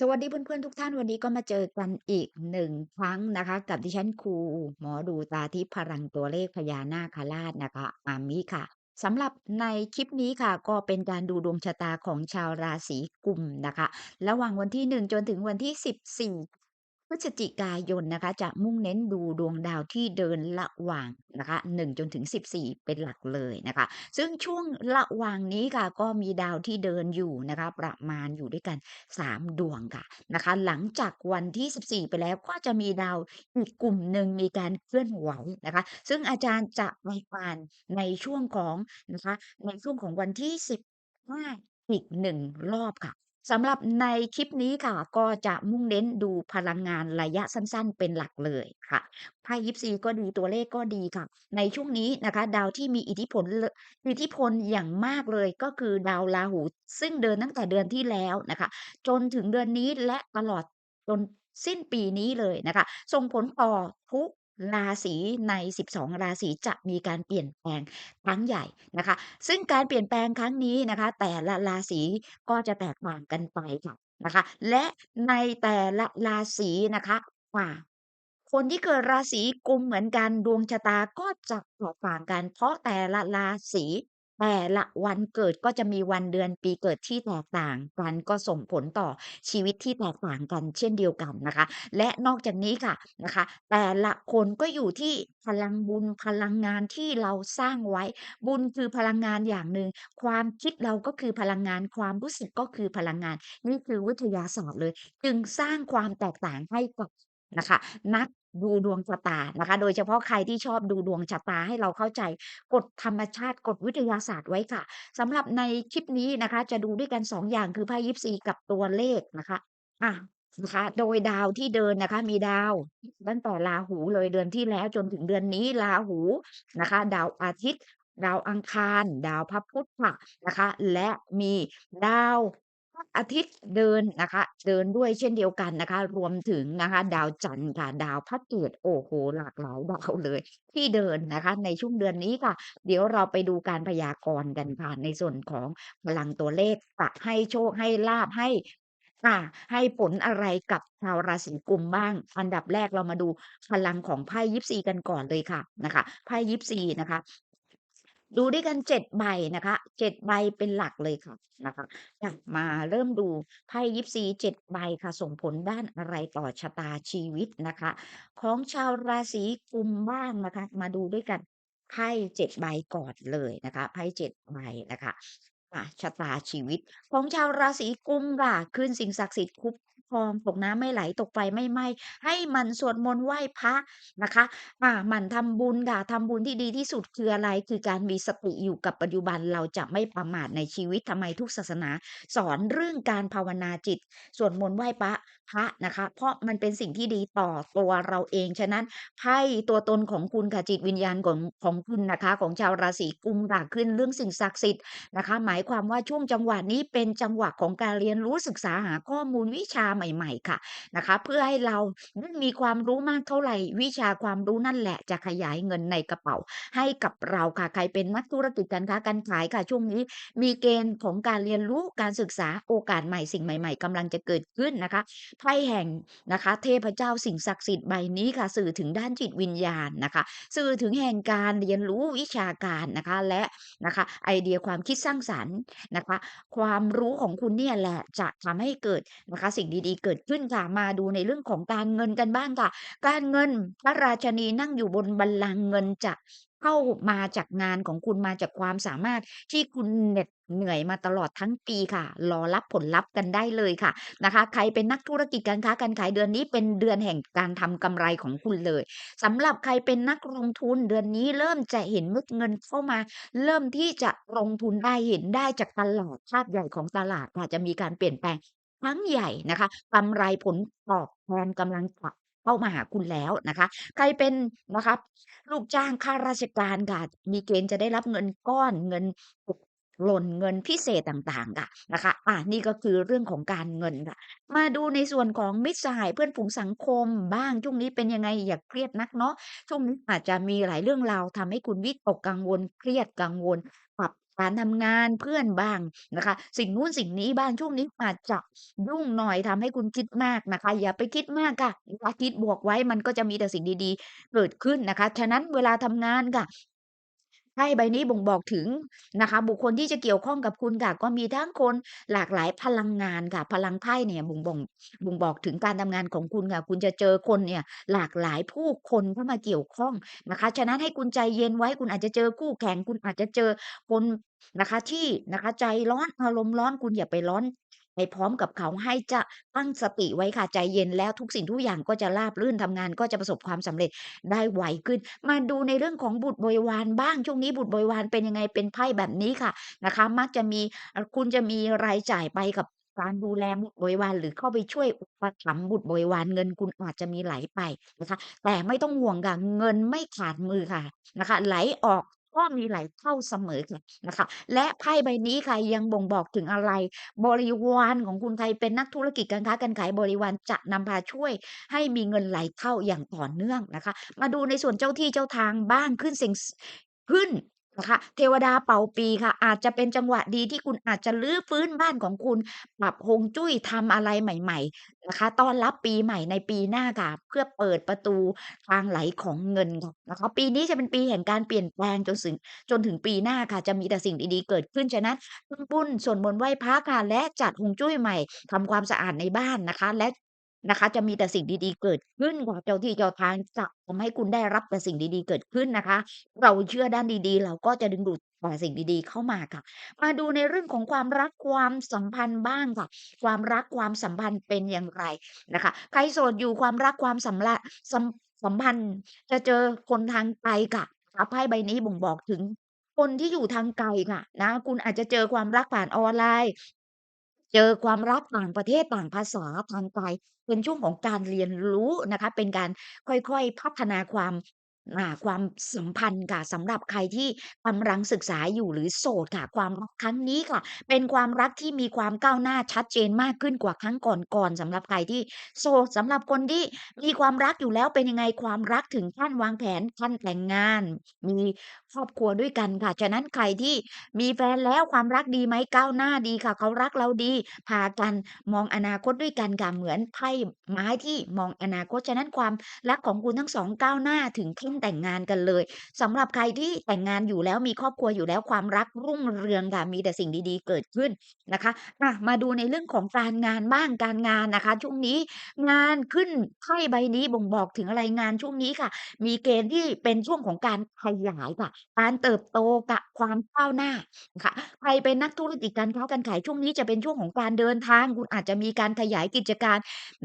สวัสดีเพื่อนๆทุกท่านวันนี้ก็มาเจอกันอีกหนึ่งครั้งนะคะ กับดิฉันครูหมอดูตาทิพย์พลังตัวเลขพญานาคราชนะคะอามิค่ะสำหรับในคลิปนี้ค่ะ ก็เป็นการดูดวงชะตาของชาวราศีกุมนะคะ ระหว่างวันที่ 1 จนถึงวันที่ 14 พฤศจิกายนนะคะจะมุ่งเน้นดูดวงดาวที่เดินระหว่างนะคะ1จนถึง 14 เป็นหลักเลยนะคะ ซึ่งช่วงระหว่างนี้ค่ะก็มีดาวที่เดินอยู่นะคะประมาณอยู่ด้วยกัน 3 ดวงค่ะนะคะหลังจากวันที่ 14 ไปแล้วก็จะมีดาวอีกกลุ่มหนึ่งมีการเคลื่อนไหวนะคะ ซึ่งอาจารย์จะไปอ่านในช่วงของนะคะในช่วงของวันที่ 15อีกหนึ่งรอบค่ะ สำหรับในคลิปนี้ค่ะ ก็จะมุ่งเน้นดูพลังงานระยะสั้น ๆ เป็นหลักเลยค่ะไพ่ยิปซีก็ดีตัวเลขก็ดีค่ะ ในช่วงนี้นะคะ ดาวที่มีอิทธิพลอิทธิพลอย่างมากเลยก็คือดาวราหู ซึ่งเดินตั้งแต่เดือนที่แล้วนะคะ จนถึงเดือนนี้และตลอดจนสิ้นปีนี้เลยนะคะ ส่งผลต่อทุก ราศีใน 12 ราศีจะมีการเปลี่ยนแปลงครั้งใหญ่นะคะ ซึ่งการเปลี่ยนแปลงครั้งนี้นะคะ แต่ละราศีก็จะแตกต่างกันไปค่ะนะคะ และในแต่ละราศีนะคะว่า คนที่เกิดราศีกุมเหมือนกันดวงชะตาก็จะแตกต่างกัน เพราะแต่ละราศี แต่ละวันเกิดก็จะมีวันเดือนปีเกิดที่แตกต่างกัน ก็ส่งผลต่อชีวิตที่แตกต่างกันเช่นเดียวกันนะคะ และนอกจากนี้ค่ะนะคะ แต่ละคนก็อยู่ที่พลังบุญพลังงานที่เราสร้างไว้ บุญคือพลังงานอย่างหนึ่ง ความคิดเราก็คือพลังงาน ความรู้สึกก็คือพลังงาน นี่คือวิทยาศาสตร์เลย จึงสร้างความแตกต่างให้กับนะคะ นัก ดูดวงชะตานะคะ โดยเฉพาะใครที่ชอบดูดวงชะตาให้เราเข้าใจกฎธรรมชาติ กฎวิทยาศาสตร์ไว้ค่ะ สำหรับในคลิปนี้นะคะ จะดูด้วยกัน2องอย่าง คือไพ่ยิปซีกับตัวเลขนะคะ อะ นะคะ โดยดาวที่เดินนะคะ มีดาวตั้งแต่ราหูเลยเดือนที่แล้วจนถึงเดือนนี้ราหูนะคะ ดาวอาทิตย์ ดาวอังคาร ดาวพระพุธค่ะนะคะ และมีดาว อาทิตย์เดินนะคะ เดินด้วยเช่นเดียวกันนะคะ รวมถึงนะคะ ดาวจันทร์ค่ะ ดาวพระเกตโอ้โหหลากหลายดาวเลย ที่เดินนะคะ ในช่วงเดือนนี้ค่ะ เดี๋ยวเราไปดูการพยากรณ์กันค่ะ ในส่วนของพลังตัวเลขจะให้โชคให้ลาภให้อ่าให้ผลอะไรกับชาวราศีกุมบ้าง อันดับแรกเรามาดูพลังของไพ่ยิปซีกันก่อนเลยค่ะนะคะไพ่ยิปซีนะคะ ดูด้วยกัน7ใบนะคะ7ใบเป็นหลักเลยค่ะนะคะอะมาเริ่มดูไพ่ยิปซี7ใบค่ะ ส่งผลด้านอะไรต่อชะตาชีวิตนะคะ ของชาวราศีกุมบ้างนะคะ มาดูด้วยกันไพ่7ใบก่อนเลยนะคะไพ่7ใบนะคะอ่าชะตาชีวิต ของชาวราศีกุมค่ะขึ้นสิ่งศักดิ์สิทธิ์คุ้ม ครองตกน้ำไม่ไหลตกไฟไม่ไหม้ ให้หมั่นสวดมนต์ไหว้พระนะคะ อ่าหมั่นทำบุญค่ะทำบุญที่ดีที่สุดคืออะไร คือการมีสติอยู่กับปัจจุบันเราจะไม่ประมาทในชีวิตทำไมทุกศาสนา สอนเรื่องการภาวนาจิตสวดมนต์ไหว้พระพระนะคะ เพราะมันเป็นสิ่งที่ดีต่อตัวเราเองฉะนั้นไพ่ตัวตนของคุณค่ะจิตวิญญาณของของคุณนะคะ ของชาวราศีกุมค่ะขึ้นเรื่องสิ่งศักดิ์สิทธิ์นะคะ หมายความว่าช่วงจังหวะนี้เป็นจังหวะของการเรียนรู้ศึกษาหาข้อมูลวิชาใหม่ๆค่ะนะคะ เพื่อให้เราได้มีความรู้มากเท่าไหร่ วิชาความรู้นั่นแหละจะขยายเงินในกระเป๋า ให้กับเราค่ะใครเป็นนักธุรกิจการค้าการขายค่ะช่วงนี้ มีเกณฑ์ของการเรียนรู้การศึกษาโอกาสใหม่สิ่งใหม่ ๆกำลังจะเกิดขึ้นนะคะไพ่แห่งนะคะ เทพเจ้าสิ่งศักดิ์สิทธิ์ใบนี้ค่ะ สื่อถึงด้านจิตวิญญาณนะคะ สื่อถึงแห่งการเรียนรู้วิชาการนะคะและนะคะ ไอเดียความคิดสร้างสรรค์นะคะ ความรู้ของคุณเนี่ยแหละจะทำให้เกิดนะคะสิ่งดีๆ เกิดขึ้นค่ะ มาดูในเรื่องของการเงินกันบ้างค่ะ การเงินพระราชนีนั่งอยู่บนบัลลังก์เงินจะเข้ามาจากงานของคุณมาจากความสามารถที่คุณเหน็ดเหนื่อยมาตลอดทั้งปีค่ะ รอรับผลลัพธ์กันได้เลยค่ะนะคะ ใครเป็นนักธุรกิจการค้าการขายเดือนนี้เป็นเดือนแห่งการทำกำไรของคุณเลยสำหรับใครเป็นนักลงทุนเดือนนี้เริ่มจะเห็นม็ดเงินเข้ามา เริ่มที่จะลงทุนได้เห็นได้จากตลาดภาพใหญ่ของตลาดค่ะจะมีการเปลี่ยนแปลง ครั้งใหญ่นะคะ กำไรผลตอบแทนกำลังจะเข้ามาหาคุณแล้วนะคะ ใครเป็นนะคะลูกจ้างข้าราชการค่ะมีเกณฑ์จะได้รับเงินก้อนเงินตกหล่นเงินพิเศษต่างๆ ค่ะนะคะ อ่านี่ก็คือเรื่องของการเงินค่ะ มาดูในส่วนของมิตรสหายเพื่อนฝูงสังคมบ้างช่วงนี้เป็นยังไงอย่าเครียดนักเนาะช่วงนี้อาจจะมีหลายเรื่องราวทำให้คุณวิตกกังวลเครียดกังวลปรับ การทำงานเพื่อนบ้างนะคะ สิ่งนู้นสิ่งนี้บ้างช่วงนี้อาจจะยุ่งหน่อยทำให้คุณคิดมากนะคะ อย่าไปคิดมากค่ะนะคะคิดบวกไว้มันก็จะมีแต่สิ่งดีๆ เกิดขึ้นนะคะ ฉะนั้นเวลาทำงานค่ะ ไพ่ใบนี้บ่งบอกถึงนะคะ บุคคลที่จะเกี่ยวข้องกับคุณค่ะ ก็มีทั้งคนหลากหลายพลังงานค่ะ พลังไพ่เนี่ยบ่งบ่งบ่งบอกถึงการทำงานของคุณค่ะ คุณจะเจอคนเนี่ยหลากหลายผู้คนเข้ามาเกี่ยวข้องนะคะ ฉะนั้นให้คุณใจเย็นไว้คุณอาจจะเจอคู่แข่งคุณอาจจะเจอคนนะคะที่นะคะใจร้อนอารมณ์ร้อนคุณอย่าไปร้อน ไปพร้อมกับเขาให้จะตั้งสติไว้ค่ะใจเย็นแล้วทุกสิ่งทุกอย่างก็จะราบรื่นทำงานก็จะประสบความสำเร็จได้ไวขึ้น มาดูในเรื่องของบุตรบริวารบ้างช่วงนี้บุตรบริวารเป็นยังไงเป็นไพ่แบบนี้ค่ะนะคะ มักจะมีคุณจะมีรายจ่ายไปกับการดูแลบุตรบริวารหรือเข้าไปช่วยอุปถัมภ์บุตรบริวารเงินคุณอาจจะมีไหลไปนะคะ แต่ไม่ต้องห่วงค่ะเงินไม่ขาดมือค่ะนะคะ ไหลออก ก็มีไหลเข้าเสมอค่ะนะคะ และไพ่ใบนี้ค่ะยังบ่งบอกถึงอะไร บริวารของคุณใครเป็นนักธุรกิจการค้าการขายบริวารจะนำพาช่วย ให้มีเงินไหลเข้าอย่างต่อเนื่องนะคะ มาดูในส่วนเจ้าที่เจ้าทางบ้างขึ้นเสียงขึ้นนะคะเทวดาเป่าปีค่ะ อาจจะเป็นจังหวะดีที่คุณอาจจะรื้อฟื้นบ้านของคุณ ปรับฮงจุ้ยทำอะไรใหม่ๆ นะคะ ต้อนรับปีใหม่ในปีหน้าค่ะ เพื่อเปิดประตูทางไหลของเงินค่ะนะคะ ปีนี้จะเป็นปีแห่งการเปลี่ยนแปลงจนสึงจนถึงปีหน้าค่ะ จะมีแต่สิ่งดีๆเกิดขึ้นฉะนั้นทำบุญสวดมนต์ไหว้พระค่ะและจัดฮวงจุ้ยใหม่ทำความสะอาดในบ้านนะคะ และนะคะ จะมีแต่สิ่งดีๆเกิดขึ้นค่ะเจ้าที่เจ้าทางจะทำให้คุณได้รับแต่สิ่งดีๆเกิดขึ้นนะคะ เราเชื่อด้านดีๆ เราก็จะดึงดูด แต่สิ่งดีๆ เข้ามาค่ะ มาดูในเรื่องของความรักความสัมพันธ์บ้างค่ะ ความรักความสัมพันธ์เป็นอย่างไรนะคะ ใครโสดอยู่ความรักความสำระสัมสัมพันธ์ จะเจอคนทางไกลค่ะนะคะไพ่ใบนี้บ่งบอกถึง คนที่อยู่ทางไกลค่ะนะ คุณอาจจะเจอความรักผ่านออนไลน์ เจอความรักต่างประเทศต่างภาษาทางไกล เป็นช่วงของการเรียนรู้นะคะ เป็นการค่อยๆพัฒนาความ อ่าความสัมพันธ์ค่ะสำหรับใครที่กำลังศึกษาอยู่หรือโสดค่ะ ความรักครั้งนี้ค่ะ เป็นความรักที่มีความก้าวหน้าชัดเจนมากขึ้นกว่าครั้งก่อนๆสำหรับใครที่โสดสำหรับคนที่มีความรักอยู่แล้วเป็นยังไงความรักถึงขั้นวางแผนขั้นแต่งงาน มีครอบครัวด้วยกันค่ะ ฉะนั้นใครที่มีแฟนแล้วความรักดีไหมก้าวหน้าดีค่ะ เขารักเราดีพากันมองอนาคตด้วยกันค่ะเหมือนไพ่ไม้ที่มองอนาคตฉะนั้นความรักของคุณทั้ง2ก้าวหน้าถึงขั้นแต่งงานกันเลยสำหรับใครที่แต่งงานอยู่แล้วมีครอบครัวอยู่แล้วความรักรุ่งเรืองค่ะมีแต่สิ่งดีๆ เกิดขึ้นนะคะอะมาดูในเรื่องของการงานบ้างการงานนะคะ ช่วงนี้งานขึ้นไพ่ใบนี้บ่งบอกถึงอะไรงานช่วงนี้ค่ะ มีเกณฑ์ที่เป็นช่วงของการขยายค่ะ การเติบโตกับความก้าวหน้าค่ะใครเป็นนักธุรกิจการค้าการขายช่วงนี้จะเป็นช่วงของการเดินทาง คุณอาจจะมีการขยายกิจการ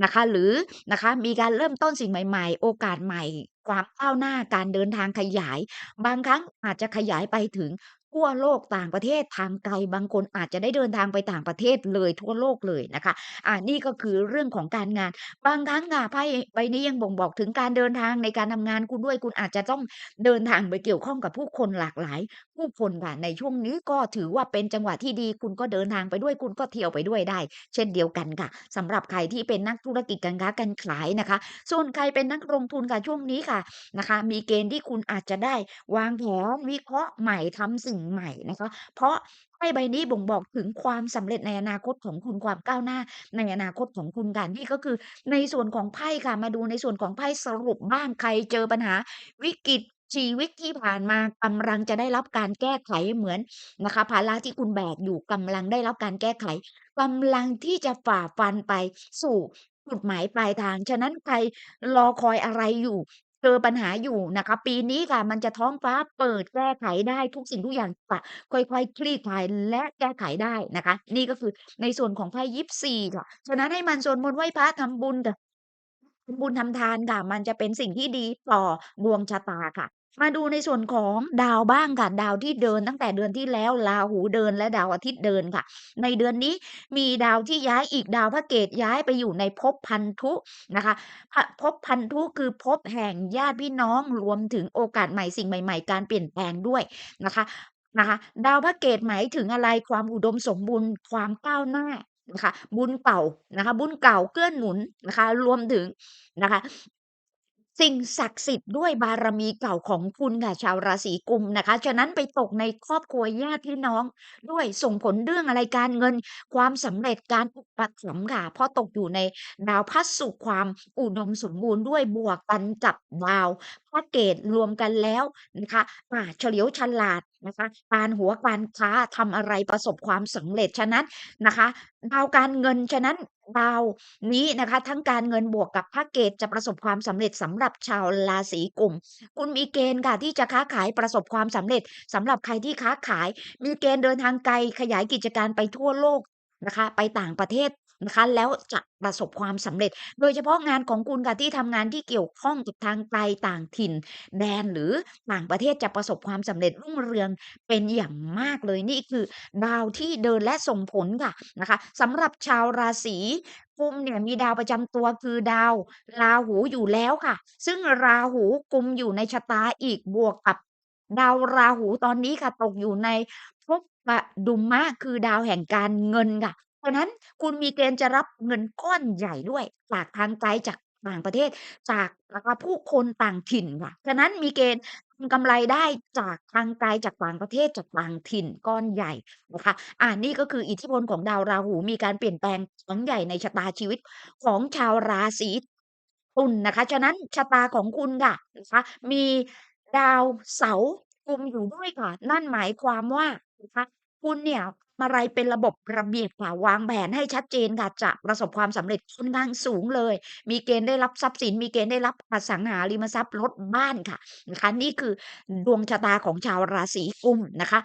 นะคะ หรือนะคะ มีการเริ่มต้นสิ่งใหม่ ๆ โอกาสใหม่ ความก้าวหน้าการเดินทางขยาย บางครั้งอาจจะขยายไปถึง ทั่วโลกต่างประเทศทางไกลบางคนอาจจะได้เดินทางไปต่างประเทศเลยทั่วโลกเลยนะคะอ่านี่ก็คือเรื่องของการงาน บางครั้งค่ะไพ่ใบนี้ยังบ่งบอกถึงการเดินทางในการทำงานคุณด้วยคุณอาจจะต้องเดินทางไปเกี่ยวข้องกับผู้คนหลากหลาย ผู้คนค่ะในช่วงนี้ก็ถือว่าเป็นจังหวะที่ดี คุณก็เดินทางไปด้วยคุณก็เที่ยวไปด้วยได้ เช่นเดียวกันค่ะสำหรับใครที่เป็นนักธุรกิจการค้าการขายนะคะ ส่วนใครเป็นนักลงทุนค่ะช่วงนี้ค่ะนะคะ มีเกณฑ์ที่คุณอาจจะได้วางแผนวิเคราะห์ใหม่ทำสิ่งใหม่นะคะเพราะไพ่ใบนี้บ่งบอกถึงความสำเร็จในอนาคตของคุณความก้าวหน้า ในอนาคตของคุณค่ะนี่ก็คือ ในส่วนของไพ่ค่ะมาดูในส่วนของไพ่สรุปบ้างใครเจอปัญหา วิกฤตชีวิตที่ผ่านมากำลังจะได้รับการแก้ไขเหมือนนะคะภาระที่คุณแบกอยู่กำลังได้รับการแก้ไขกำลังที่จะฝ่าฟันไปสู่จุดหมายปลายทาง ฉะนั้นใครรอคอยอะไรอยู่ เจอปัญหาอยู่นะคะ ปีนี้ค่ะมันจะท้องฟ้าเปิด แก้ไขได้ทุกสิ่งทุกอย่างจะค่อย ๆ คลี่คลาย และแก้ไขได้นะคะ นี่ก็คือในส่วนของไพ่ยิปซีค่ะ ฉะนั้นให้หมั่นสวดมนต์ไหว้พระ ทำบุญค่ะทำบุญทำทานค่ะ มันจะเป็นสิ่งที่ดีต่อดวงชะตาค่ะ มาดูในส่วนของดาวบ้างค่ะ ดาวที่เดินตั้งแต่เดือนที่แล้วราหูเดินและดาวอาทิตย์เดินค่ะ ในเดือนนี้มีดาวที่ย้ายอีกดาวพระเกตย้ายไปอยู่ในภพพันธุนะคะภพพันธุคือภพแห่งญาติพี่น้องรวมถึงโอกาสใหม่สิ่งใหม่ ๆ การเปลี่ยนแปลงด้วยนะคะนะคะดาวพระเกตหมายถึงอะไรความอุดมสมบูรณ์ความก้าวหน้านะคะบุญเก่านะคะบุญเก่าเกื้อหนุนนะคะรวมถึงนะคะ สิ่งศักดิ์สิทธิ์ด้วยบารมีเก่าของคุณค่ะชาวราศีกุมนะคะ ฉะนั้นไปตกในครอบครัวญาติพี่น้องด้วยส่งผลเรื่องอะไรการเงิน ความสำเร็จการอุปถัมภ์ค่ะเพราะตกอยู่ในดาวพัสสุขความอุดมสมบูรณ์ด้วยบวกกันกับดาวพระเกตรวมกันแล้วนะคะอ่าเฉลียวฉลาด นะคะการหัวการค้าทำอะไรประสบความสำเร็จฉะนั้นนะคะดาวการเงินฉะนั้นดาวนี้นะคะ ทั้งการเงินบวกกับพระเกตจะประสบความสำเร็จสำหรับชาวราศีกุมคุณมีเกณฑ์ค่ะที่จะค้าขายประสบความสำเร็จสำหรับใครที่ค้าขาย มีเกณฑ์เดินทางไกลขยายกิจการไปทั่วโลกนะคะ ไปต่างประเทศ นะคะ แล้วจะประสบความสำเร็จ โดยเฉพาะงานของคุณค่ะที่ทำงานที่เกี่ยวข้องกับทางไกลต่างถิ่น แดน หรือต่างประเทศจะประสบความสำเร็จรุ่งเรืองเป็นอย่างมากเลย นี่คือดาวที่เดินและส่งผลค่ะนะคะสำหรับชาวราศีกุมเนี่ยมีดาวประจำตัวคือดาวราหูอยู่แล้วค่ะ ซึ่งราหูกุมอยู่ในชะตาอีกบวกกับ ดาวราหูตอนนี้ค่ะตกอยู่ในภพปดุมะคือดาวแห่งการเงินค่ะ ฉะนั้นคุณมีเกณฑ์จะรับเงินก้อนใหญ่ด้วย จากทางไกล จากต่างประเทศ จากผู้คนต่างถิ่นค่ะ ฉะนั้นมีเกณฑ์ทำกำไรได้จากทางไกล จากต่างประเทศ จากต่างถิ่นก้อนใหญ่นะคะ อ่า นี่ก็คืออิทธิพลของดาวราหู มีการเปลี่ยนแปลงครั้งใหญ่ในชะตาชีวิตของชาวราศีตุลนะคะ ฉะนั้นชะตาของคุณค่ะนะคะ มีดาวเสาร์กุมอยู่ด้วยค่ะ นั่นหมายความว่านะคะ คุณเนี่ย อะไรเป็นระบบระเบียบค่ะ วางแผนให้ชัดเจนค่ะ จะประสบความสำเร็จค่อนข้างสูงเลย มีเกณฑ์ได้รับทรัพย์สิน มีเกณฑ์ได้รับอสังหาริมทรัพย์ รถบ้านค่ะ นะคะ นี่คือดวงชะตาของชาวราศีกุมนะคะ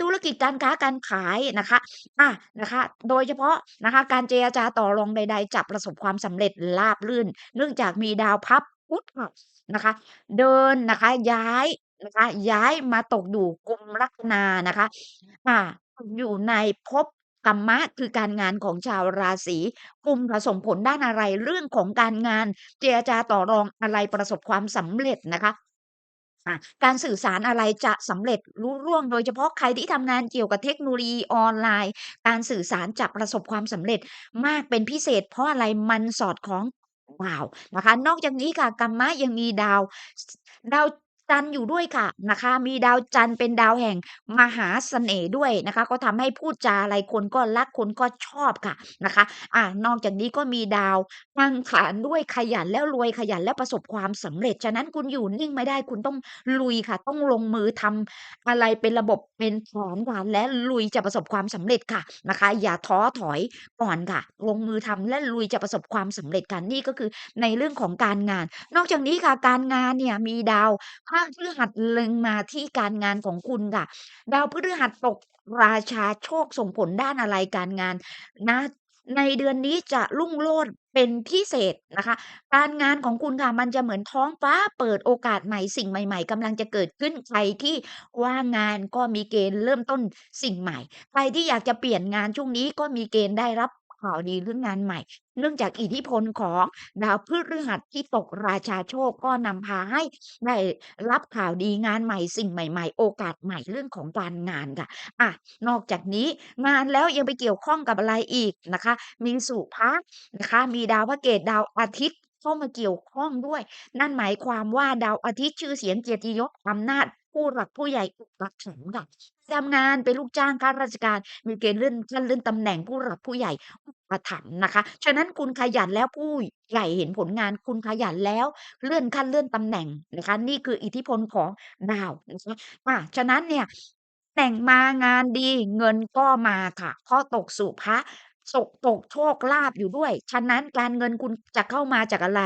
ธุรกิจการค้าการขายนะคะ อา นะคะ โดยเฉพาะนะคะ การเจรจาต่อรองใด ๆ จะประสบความสำเร็จราบรื่น เนื่องจากมีดาวพับพุธค่ะ นะคะ เดินนะคะ ย้ายนะคะ ย้ายมาตกอยู่กุมลัคนานะคะอ่า อยู่ในภพกัมมะ คือการงานของชาวราศีกุมค่ะส่งผลด้านอะไร เรื่องของการงาน เจรจาต่อรองอะไรประสบความสำเร็จนะคะ อ่าการสื่อสารอะไรจะสำเร็จลุล่วง โดยเฉพาะใครที่ทำงานเกี่ยวกับเทคโนโลยีออนไลน์ การสื่อสารจะประสบความสำเร็จมากเป็นพิเศษ เพราะอะไรมันสอดคล้องดาวนะคะ นอกจากนี้ค่ะกัมมะยังมีดาวดาว จันทร์อยู่ด้วยค่ะนะคะ มีดาวจันทร์เป็นดาวแห่งมหาเสน่ห์ด้วยนะคะ ก็ทำให้พูดจาอะไรคนก็รักคนก็ชอบค่ะนะคะอานอกจากนี้ก็มีดาวอังคารด้วยขยันแล้วรวยขยันแล้วประสบความสำเร็จ ฉะนั้นคุณอยู่นิ่งไม่ได้คุณต้องลุยค่ะ ต้องลงมือทำอะไรเป็นระบบเป็นแผนค่ะและลุยจะประสบความสำเร็จค่ะนะคะ อย่าท้อถอยก่อนค่ะ ลงมือทำและลุยจะประสบความสำเร็จกันนี่ก็คือในเรื่องของการงาน นอกจากนี้ค่ะการงานเนี่ยมีดาวพระพฤหัสเล็งมาที่การงานของคุณค่ะ ดาวพฤหัสตกราชาโชคส่งผลด้านอะไรการงานนะในเดือนนี้จะรุ่งโรจน์เป็นพิเศษนะคะ การงานของคุณค่ะมันจะเหมือนท้องฟ้าเปิดโอกาสใหม่สิ่งใหม่ ๆกำลังจะเกิดขึ้นใครที่ว่างงานก็มีเกณฑ์เริ่มต้นสิ่งใหม่ ใครที่อยากจะเปลี่ยนงานช่วงนี้ก็มีเกณฑ์ได้รับ ข่าวดีเรื่องงานใหม่ เนื่องจากอิทธิพลของดาวพฤหัสที่ตกราชาโชคก็นำพาให้ได้รับข่าวดีงานใหม่สิ่งใหม่ ๆ โอกาสใหม่เรื่องของการงานค่ะอะนอกจากนี้งานแล้วยังไปเกี่ยวข้องกับอะไรอีกนะคะ มีสุภะนะคะ มีดาวพระเกตดาวอาทิตย์เข้ามาเกี่ยวข้องด้วย นั่นหมายความว่าดาวอาทิตย์ชื่อเสียงเกียรติยศอำนาจ ผู้หลักผู้ใหญ่อุปถัมภ์ค่ะทำงานเป็นลูกจ้างข้าราชการ มีเกณฑ์เลื่อนขั้นเลื่อนตำแหน่งผู้หลักผู้ใหญ่อุปถัมภ์นะคะ ฉะนั้นคุณขยันแล้วผู้ใหญ่เห็นผลงานคุณขยันแล้วเลื่อนขั้นเลื่อนตำแหน่งนะคะนี่คืออิทธิพลของดาวนะคะอาฉะนั้นเนี่ยแต่งมางานดีเงินก็มาค่ะเพราะตกสุภะสกตกโชคลาภอยู่ด้วย ฉะนั้นการเงินคุณจะเข้ามาจากอะไร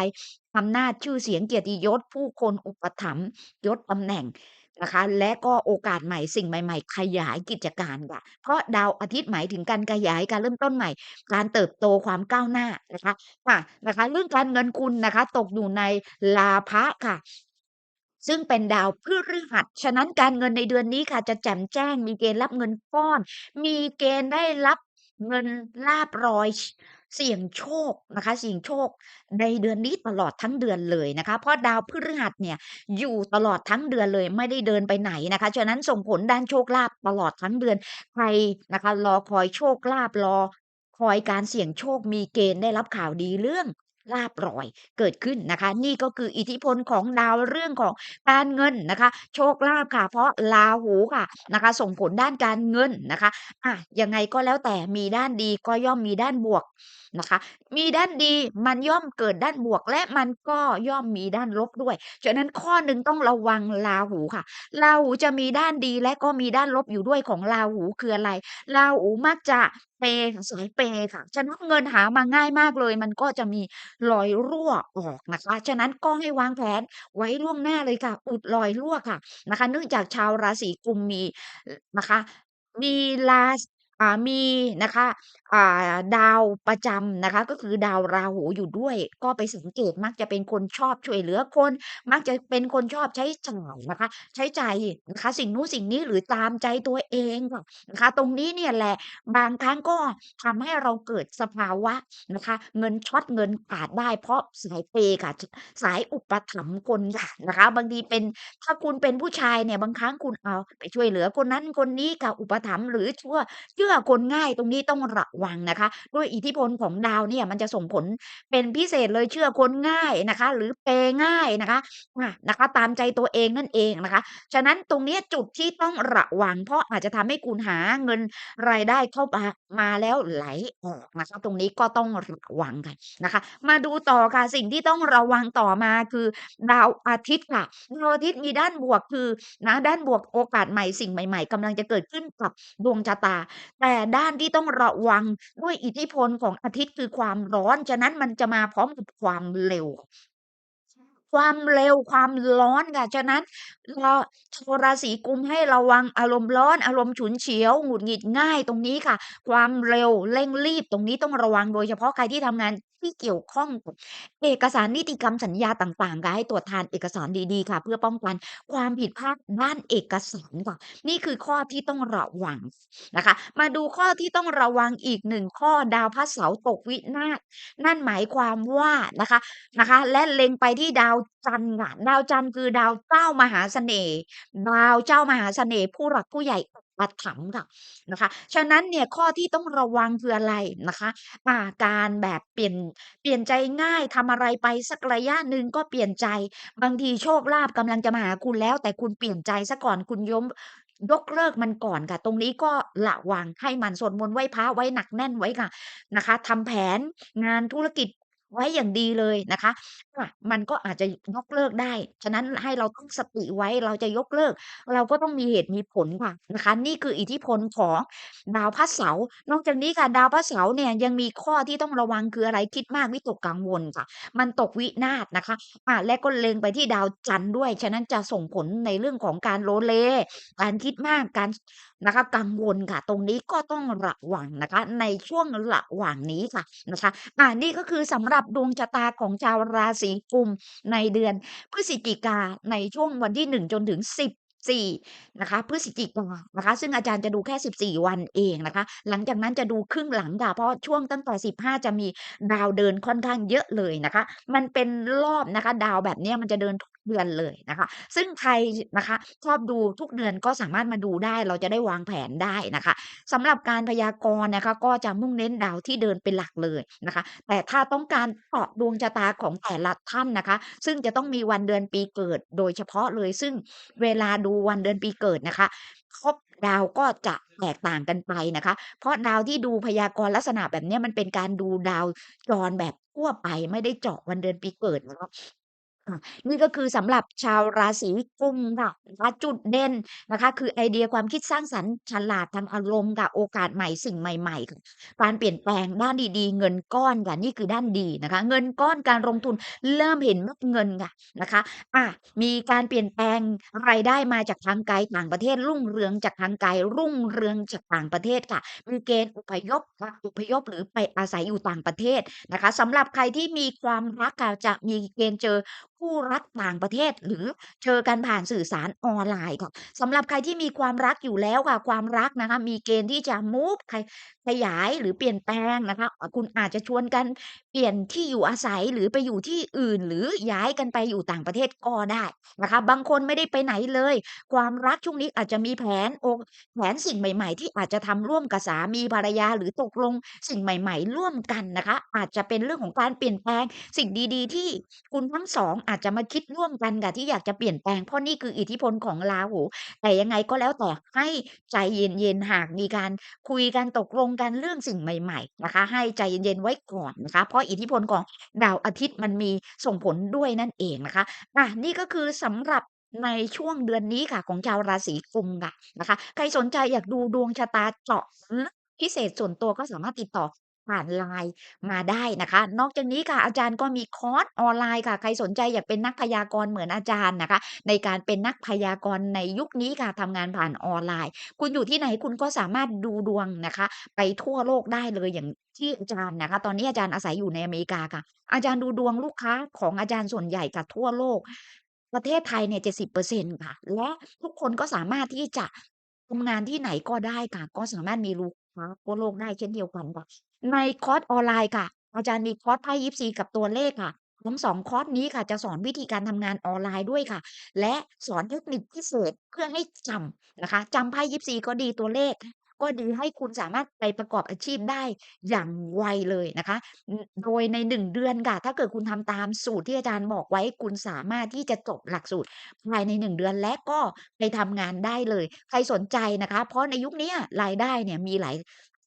อำนาจชื่อเสียงเกียรติยศผู้คนอุปถัมภ์ยศตำแหน่ง นะคะ และก็โอกาสใหม่สิ่งใหม่ ๆ ขยายกิจการค่ะ เพราะดาวอาทิตย์หมายถึงการขยายการเริ่มต้นใหม่ การเติบโตความก้าวหน้านะคะค่ะนะคะเรื่องการเงินคุณนะคะ ตกอยู่ในลาภะค่ะ ซึ่งเป็นดาวพฤหัส ฉะนั้นการเงินในเดือนนี้ค่ะ จะแจ่มแจ้ง มีเกณฑ์รับเงินก้อน มีเกณฑ์ได้รับเงินลาภรอย เสี่ยงโชคนะคะ เสี่ยงโชคในเดือนนี้ตลอดทั้งเดือนเลยนะคะ เพราะดาวพฤหัสเนี่ยอยู่ตลอดทั้งเดือนเลยไม่ได้เดินไปไหนนะคะ ฉะนั้นส่งผลด้านโชคลาภตลอดทั้งเดือนใครนะคะ รอคอยโชคลาภรอคอยการเสี่ยงโชคมีเกณฑ์ได้รับข่าวดีเรื่อง ลาภลอยเกิดขึ้นนะคะ นี่ก็คืออิทธิพลของดาวเรื่องของการเงินนะคะ โชคลาภค่ะ เพราะราหูค่ะนะคะ ส่งผลด้านการเงินนะคะอะยังไงก็แล้วแต่มีด้านดีก็ย่อมมีด้านบวกนะคะ มีด้านดีมันย่อมเกิดด้านบวกและมันก็ย่อมมีด้านลบด้วยฉะนั้นข้อหนึ่งต้องระวังราหูค่ะราหูจะมีด้านดีและก็มีด้านลบอยู่ด้วยของราหูคืออะไรราหูมักจะ เปย์สายเปย์ค่ะ ฉะนั้นเงินหามาง่ายมากเลย มันก็จะมีรอยรั่วออกนะคะ ฉะนั้นก็ให้วางแผนไว้ล่วงหน้าเลยค่ะ อุดรอยรั่วค่ะนะคะ เนื่องจากชาวราศีกุมมีนะคะ มีรา อ่า มีนะคะ อ่า ดาวประจำนะคะ ก็คือดาวราหูอยู่ด้วย ก็ไปสังเกตมักจะเป็นคนชอบช่วยเหลือคน มักจะเป็นคนชอบใช้จ่ายนะคะ ใช้จ่ายนะคะ สิ่งนู้นสิ่งนี้ หรือตามใจตัวเองค่ะนะคะ ตรงนี้เนี่ยแหละ บางครั้งก็ทำให้เราเกิดสภาวะนะคะ เงินช็อต เงินขาดได้ เพราะสายเปย์ค่ะ ช สายอุปถัมภ์คนค่ะนะคะ บางทีเป็น ถ้าคุณเป็นผู้ชายเนี่ย บางครั้งคุณ เอา ไปช่วยเหลือคนนั้นคนนี้ค่ะ อุปถัมภ์ หรือชั่วเชื่อคนง่ายตรงนี้ต้องระวังนะคะ ด้วยอิทธิพลของดาวเนี่ยมันจะส่งผลเป็นพิเศษเลยเชื่อคนง่ายนะคะ หรือเปย์ง่ายนะคะอานะคะ ตามใจตัวเองนั่นเองนะคะ ฉะนั้นตรงเนี้ยจุดที่ต้องระวัง เพราะอาจจะทำให้คุณหาเงินรายได้เข้ามามาแล้วไหลออกนะคะตรงนี้ก็ต้องระวังกันนะคะ มาดูต่อค่ะสิ่งที่ต้องระวังต่อมาคือ ดาวอาทิตย์ค่ะดาวอาทิตย์มีด้านบวกคือนะด้านบวกโอกาสใหม่สิ่งใหม่ ๆกำลังจะเกิดขึ้นกับดวงชะตาแต่ด้านที่ต้องระวังด้วยอิทธิพลของอาทิตย์คือความร้อน ฉะนั้นมันจะมาพร้อมกับความเร็ว ความเร็วความร้อนค่ะ ฉะนั้นเรชาวราศีกุมให้ระวังอารมณ์ร้อนอารมณ์ฉุนเฉียว หงุดหงิดง่ายตรงนี้ค่ะ ความเร็วเร่งรีบตรงนี้ต้องระวังโดยเฉพาะใครที่ทำงานที่เกี่ยวข้องกับเอกสารนิติกรรมสัญญาต่างๆค่ะให้ตรวจทานเอกสารดีๆค่ะ เพื่อป้องกันความผิดพลาดด้านเอกสารค่ะ นี่คือข้อที่ต้องระวังนะคะ มาดูข้อที่ต้องระวังอีก1ข้อดาวพระเสาร์ตกวินาศนั่นหมายความว่านะคะนะคะ และเล็งไปที่ดาวจันทร์ค่ะดาวจันทร์คือดาวเจ้ามหาเสน่ห์ ดาวเจ้ามหาเสน่ห์ผู้หลักผู้ใหญ่อุปถัมภ์ค่ะนะคะ ฉะนั้นเนี่ยข้อที่ต้องระวังคืออะไรนะคะอาการแบบเปลี่ยนเปลี่ยนใจง่ายทำอะไรไปสักระยะหนึ่งก็เปลี่ยนใจ บางทีโชคลาภกำลังจะมาหาคุณแล้ว แต่คุณเปลี่ยนใจเสียก่อนคุณย้มยกเลิกมันก่อนค่ะ ตรงนี้ก็ระวังให้มันสวดมนต์ไหว้พระไว้หนักแน่นไว้ค่ะนะคะทำแผนงานธุรกิจ ไว้อย่างดีเลยนะคะอามันก็อาจจะยกเลิกได้ ฉะนั้นให้เราตั้งสติไว้ เราจะยกเลิก เราก็ต้องมีเหตุมีผลค่ะ นะคะ นี่คืออิทธิพลของดาวพระเสาร์ นอกจากนี้ค่ะ ดาวพระเสาร์เนี่ยยังมีข้อที่ต้องระวัง คืออะไร คิดมาก วิตกกังวลค่ะ มันตกวินาศนะคะ อา และก็เล็งไปที่ดาวจันทร์ด้วย ฉะนั้นจะส่งผลในเรื่องของการโลเล การคิดมาก การ นะคะ กังวลค่ะ ตรงนี้ก็ต้องระวังนะคะ ในช่วงระหว่างนี้ค่ะ นะคะ อา นี่ก็คือสำหรับดวงชะตาของชาวราศีกุมในเดือนพฤศจิกาในช่วงวันที่ 1 จนถึง14นะคะพฤศจิกานะคะ ซึ่งอาจารย์จะดูแค่ 14 วันเองนะคะ หลังจากนั้นจะดูครึ่งหลังค่ะเพราะช่วงตั้งแต่ 15 จะมีดาวเดินค่อนข้างเยอะเลยนะคะ มันเป็นรอบนะคะ ดาวแบบนี้มันจะเดินทุก เดือนเลยนะคะ ซึ่งใครนะคะชอบดูทุกเดือนก็สามารถมาดูได้เราจะได้วางแผนได้นะคะสำหรับการพยากรณ์นะคะ ก็จะมุ่งเน้นดาวที่เดินเป็นหลักเลยนะคะ แต่ถ้าต้องการเจาะดวงชะตาของแต่ละท่านนะคะ ซึ่งจะต้องมีวันเดือนปีเกิดโดยเฉพาะเลย ซึ่งเวลาดูวันเดือนปีเกิดนะคะครบดาวก็จะแตกต่างกันไปนะคะ เพราะดาวที่ดูพยากรณ์ลักษณะแบบนี้มันเป็นการดูดาวจรแบบทั่วไปไม่ได้เจาะวันเดือนปีเกิดเนาะ ค่ะ นี่ก็คือสำหรับชาวราศีกุมค่ะนะคะ จุดเด่นนะคะ คือไอเดียความคิดสร้างสรรค์ ฉลาดทางอารมณ์ค่ะ โอกาสใหม่สิ่งใหม่ ๆ ค่ะ การเปลี่ยนแปลงด้านดีๆ เงินก้อนค่ะ นี่คือด้านดีนะคะ เงินก้อนการลงทุนเริ่มเห็นเม็ดเงินค่ะนะคะอามีการเปลี่ยนแปลงรายได้มาจากทางไกลต่างประเทศ รุ่งเรืองจากทางไกลรุ่งเรืองจากต่างประเทศค่ะ มีเกณฑ์อพยพค่ะอพยพหรือไปอาศัยอยู่ต่างประเทศนะคะสำหรับใครที่มีความรักค่ะจะมีเกณฑ์เจอ คู่รักต่างประเทศ หรือเจอกันผ่านสื่อสารออนไลน์ค่ะสำหรับใครที่มีความรักอยู่แล้วค่ะ ความรักนะคะมีเกณฑ์ที่จะมูฟขยายหรือเปลี่ยนแปลงนะคะ คุณอาจจะชวนกันเปลี่ยนที่อยู่อาศัยหรือไปอยู่ที่อื่น หรือย้ายกันไปอยู่ต่างประเทศก็ได้นะคะ บางคนไม่ได้ไปไหนเลย ความรักช่วงนี้อาจจะมีแผนโอแผนสิ่งใหม่ ๆ ที่อาจจะทำร่วมกับสามีภรรยา หรือตกลงสิ่งใหม่ ๆ ร่วมกันนะคะ อาจจะเป็นเรื่องของการเปลี่ยนแปลงสิ่งดี ๆ ที่คุณทั้ง2อาจจะมาคิดร่วมกันค่ะที่อยากจะเปลี่ยนแปลง เพราะนี่คืออิทธิพลของราหู แต่ยังไงก็แล้วแต่ให้ใจเย็นๆ หากมีการคุยกันตกลงกันเรื่องสิ่งใหม่ ๆ นะคะ ให้ใจเย็นๆไว้ก่อนนะคะ เพราะอิทธิพลของดาวอาทิตย์มันมีส่งผลด้วยนั่นเองนะคะอานี่ก็คือสำหรับในช่วงเดือนนี้ค่ะ ของชาวราศีกุมค่ะนะคะ ใครสนใจอยากดูดวงชะตาเจาะพิเศษส่วนตัวก็สามารถติดต่อ ผ่าน LINE มาได้นะคะ นอกจากนี้ค่ะอาจารย์ก็มีคอร์สออนไลน์ค่ะ ใครสนใจอยากเป็นนักพยากรณ์เหมือนอาจารย์นะคะ ในการเป็นนักพยากรณ์ในยุคนี้ค่ะทำงานผ่านออนไลน์ คุณอยู่ที่ไหนคุณก็สามารถดูดวงนะคะ ไปทั่วโลกได้เลยอย่างที่อาจารย์นะคะ ตอนนี้อาจารย์อาศัยอยู่ในอเมริกาค่ะ อาจารย์ดูดวงลูกค้าของอาจารย์ส่วนใหญ่จากทั่วโลก ประเทศไทยเนี่ย70%ค่ะ และทุกคนก็สามารถที่จะทำงานที่ไหนก็ได้ค่ะ ก็สามารถมีลูกค้าทั่วโลกได้เช่นเดียวกันค่ะ ในคอร์สออนไลน์ค่ะ อาจารย์มีคอร์สไพ่ยิปซีกับตัวเลขค่ะทั้ง2คอร์สนี้ค่ะ จะสอนวิธีการทำงานออนไลน์ด้วยค่ะ และสอนเทคนิคพิเศษเพื่อให้จำนะคะจำไพ่ยิปซีก็ดีตัวเลข ก็ดีให้คุณสามารถไปประกอบอาชีพได้อย่างไวเลยนะคะ โดยใน1เดือนค่ะ ถ้าเกิดคุณทำตามสูตรที่อาจารย์บอกไว้ คุณสามารถที่จะจบหลักสูตรภายใน1เดือนและก็ไปทำงานได้เลย ใครสนใจนะคะ เพราะในยุคนี้รายได้เนี่ยมีหลาย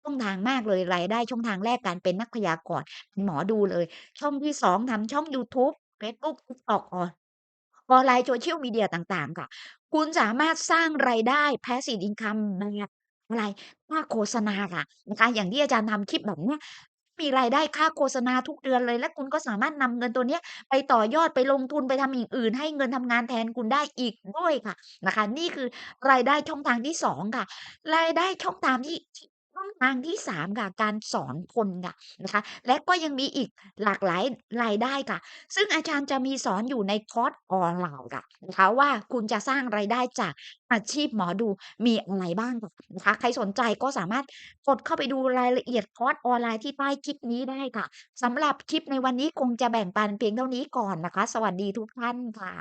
องทางมากเลยรายได้ช่องทางแรกการเป็นนักพยากรณ์เป็นหมอดูเลย ช่องที่2ทำช่องยูทูบเฟซบุ๊ก TikTok ออนออนไลน์ Social Media ต่างๆ ค่ะ คุณสามารถสร้างรายได้ Passive Income แบบอะไรค่าโฆษณาค่ะนะคะอย่างที่อาจารย์ทำคลิปแบบเนี้ยมีรายได้ค่าโฆษณาทุกเดือนเลย และคุณก็สามารถนำเงินตัวเนี้ย ไปต่อยอดไปลงทุนไปทำอย่างอื่น ให้เงินทำงานแทนคุณได้อีกด้วยค่ะนะคะ นี่คือรายได้ช่องทางที่2ค่ะ รายได้ช่องทางที่ ทางที่3ค่ะการสอนคนค่ะนะคะ และก็ยังมีอีกหลากหลายรายได้ค่ะ ซึ่งอาจารย์จะมีสอนอยู่ในคอร์สออนไลน์ค่ะนะคะว่าคุณจะสร้างรายได้จากอาชีพหมอดูมีอะไรบ้างค่ะนะคะ ใครสนใจก็สามารถกดเข้าไปดูรายละเอียดคอร์สออนไลน์ที่ใต้คลิปนี้ได้ค่ะสำหรับคลิปในวันนี้คงจะแบ่งปันเพียงเท่านี้ก่อนนะคะ สวัสดีทุกท่านค่ะ